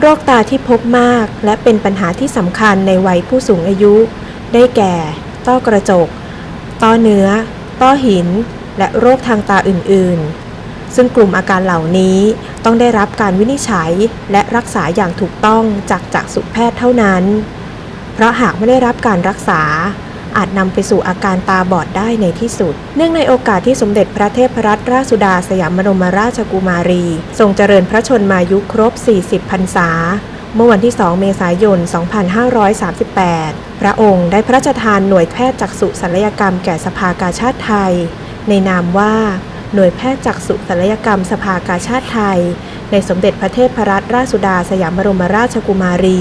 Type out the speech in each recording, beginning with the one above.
โรคตาที่พบมากและเป็นปัญหาที่สำคัญในวัยผู้สูงอายุ ได้แก่ ต้อกระจก ต้อเนื้อ ต้อหิน และโรคทางตาอื่น ๆ ซึ่งกลุ่มอาการเหล่านี้ต้องได้รับการวินิจฉัยและรักษาอย่างถูกต้องจากจักษุแพทย์เท่านั้น เพราะหากไม่ได้รับการรักษา อาจนำไปสู่อาการตาบอดได้ในที่สุด เนื่องในโอกาสที่สมเด็จพระเทพรัตนราชสุดาสยามบรมราชกุมารี ทรงเจริญพระชนมายุครบ 40 พรรษา เมื่อวันที่ 2 เมษายน 2538 พระองค์ได้พระราชทานหน่วยแพทย์จักษุศัลยกรรมแก่สภากาชาติไทย ในนามว่าหน่วยแพทย์จักษุศัลยกรรมสภากาชาติไทย ในสมเด็จพระเทพรัตนราชสุดาสยามบรมราชกุมารี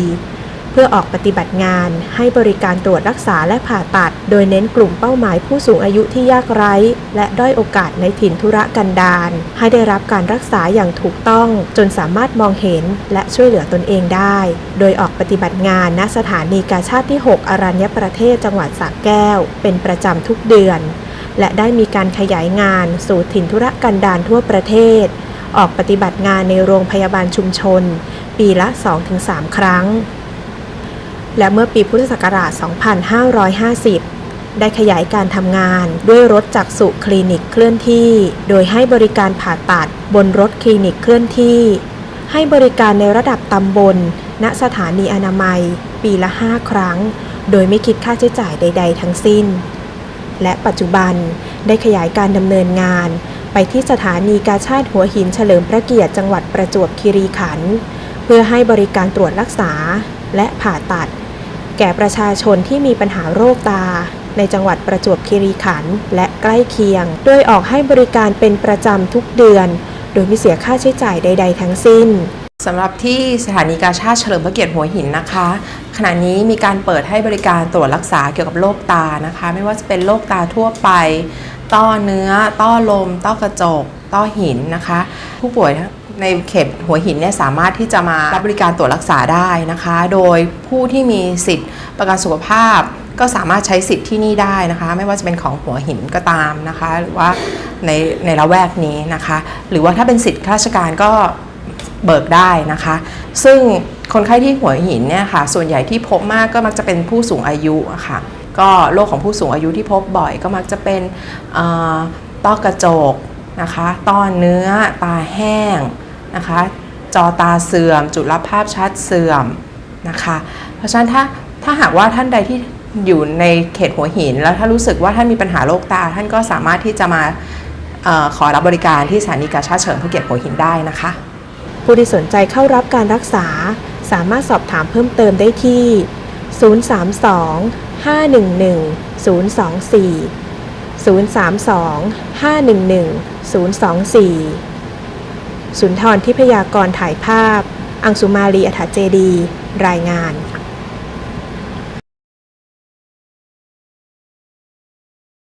เพื่อออกปฏิบัติงาน ให้บริการตรวจรักษาและผ่าตัด โดยเน้นกลุ่มเป้าหมายผู้สูงอายุที่ยากไร้ และด้อยโอกาสในถิ่นธุรกันดารให้ได้รับการรักษาอย่างถูกต้อง จนสามารถมองเห็นและช่วยเหลือตนเองได้ โดยออกปฏิบัติงานณสถานีกาชาติที่ 6 อรัญญประเทศจังหวัดสระแก้ว เป็นประจำทุกเดือน และได้มีการขยายงานสู่ถิ่นธุรกันดารทั่วประเทศ ออกปฏิบัติงานในโรงพยาบาลชุมชน ปีละ 2-3 ครั้ง และเมื่อปีพุทธศักราช 2550 ได้ขยายการทำงานด้วยรถจักษุคลินิกเคลื่อนที่ โดยให้บริการผ่าตัดบนรถคลินิกเคลื่อนที่ ให้บริการในระดับตำบล ณ สถานีอนามัย ปีละ 5 ครั้ง โดยไม่คิดค่าใช้จ่ายใด ๆ ทั้งสิ้น และปัจจุบันได้ขยายการดำเนินงานไปที่สถานีกาชาติหัวหินเฉลิมพระเกียรติจังหวัดประจวบคีรีขันธ์เพื่อให้บริการตรวจรักษาและผ่าตัด แก่ประชาชนที่มีปัญหาโรคตา ในจังหวัดประจวบคีรีขันธ์และใกล้เคียง โดยออกให้บริการเป็นประจำทุกเดือน โดยไม่เสียค่าใช้จ่ายใด ๆ ทั้งสิ้นสำหรับที่สถานีกาชาติเฉลิมพระเกียรติหัวหินนะคะ ขณะนี้มีการเปิดให้บริการตรวจรักษาเกี่ยวกับโรคตานะคะ ไม่ว่าจะเป็นโรคตาทั่วไป ต้อเนื้อ ต้อลม ต้อกระจก ต้อหินนะคะ ผู้ป่วยในเขตหัวหินเนี่ยสามารถที่จะมารับบริการตรวจรักษาได้นะคะ โดยผู้ที่มีสิทธิ์ประกันสุขภาพ ก็สามารถใช้สิทธิ์ที่นี่ได้นะคะ ไม่ว่าจะเป็นของหัวหินก็ตามนะคะ หรือว่าในในละแวกนี้นะคะ หรือว่าถ้าเป็นสิทธิ์ข้าราชการก็เบิกได้นะคะ ซึ่งคนไข้ที่หัวหินเนี่ยค่ะ ส่วนใหญ่ที่พบมากก็มักจะเป็นผู้สูงอายุะค่ะ ก็โรคของผู้สูงอายุที่พบบ่อยก็มักจะเป็นต้อกระจกนะคะต้อเนื้อตาแห้งนะคะจอตาเสื่อม จุลภาพชัดเสื่อมนะคะเพราะฉะนั้นถ้าถ้าหากว่าท่านใดที่อยู่ในเขตหัวหิน แล้วถ้ารู้สึกว่าท่านมีปัญหาโรคตา ท่านก็สามารถที่จะมาออขอรับบริการที่สถานีกาชาเฉลิมพระเกียรติหัวหินได้นะคะ ผู้ที่สนใจเข้ารับการรักษาสามารถสอบถามเพิ่มเติมได้ที่ 032 511 024 032 511 024 สุนทรทิพยากรถ่ายภาพ อังสุมาลีอัฐเจดี รายงาน